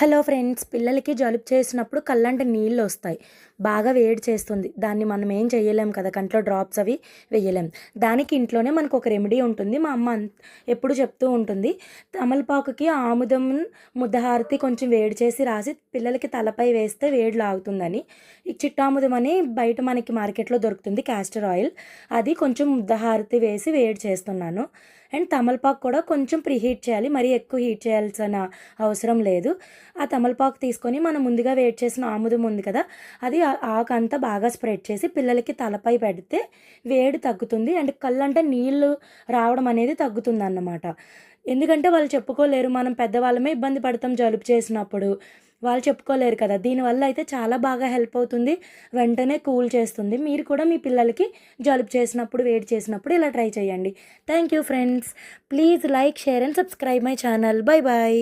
Hello friends పిల్లలకి జలుబు చేసినప్పుడు కళ్ళంటి నీళ్ళు వస్తాయి. బాగా వేడి చేస్తుంది. దాన్ని మనం ఏం చేయలేం కదా కంట్లో డ్రాప్స్ అవి వేయలేం. దానికి ఇంట్లోనే మనకు ఒక రెమెడీ ఉంటుంది. మా అమ్మ ఎప్పుడు చెప్తూ ఉంటుంది తమలపాకుకి ఆముదం ముద్దహారతి కొంచెం వేడి చేసి రాసి పిల్లలకి తలపై వేస్తే వేడి లాగుతుందని. ఈ చిట్టాముదం అని బయట మనకి మార్కెట్లో దొరుకుతుంది క్యాస్టర్ ఆయిల్ అది కొంచెం ముద్దహారతి వేసి వేడి చేస్తున్నాను. అండ్ తమలపాకు కూడా కొంచెం ప్రీహీట్ చేయాలి. మరీ ఎక్కువ హీట్ చేయాల్సిన అవసరం లేదు. ఆ తమలపాకు తీసుకొని మనం ముందుగా వేడి చేసిన ఆముదం ఉంది కదా అది ఆ ఆకంతా బాగా స్ప్రెడ్ చేసి పిల్లలకి తలపై పెడితే వేడి తగ్గుతుంది. అండ్ కళ్ళంటే నీళ్ళు నీళ్ళు రావడం అనేది తగ్గుతుంది అన్నమాట ఎందుకంటే వాళ్ళు చెప్పుకోలేరు మనం పెద్దవాళ్ళమే ఇబ్బంది పడతాం జలుబు చేసినప్పుడు. వాళ్ళు చెప్పుకోలేరు కదా. దీనివల్ల అయితే చాలా బాగా హెల్ప్ అవుతుంది. వెంటనే కూల్ చేస్తుంది. మీరు కూడా మీ పిల్లలకి జలుబు చేసినప్పుడు వేడి చేసినప్పుడు ఇలా ట్రై చేయండి. Thank you friends. Please like share and subscribe my channel. Bye bye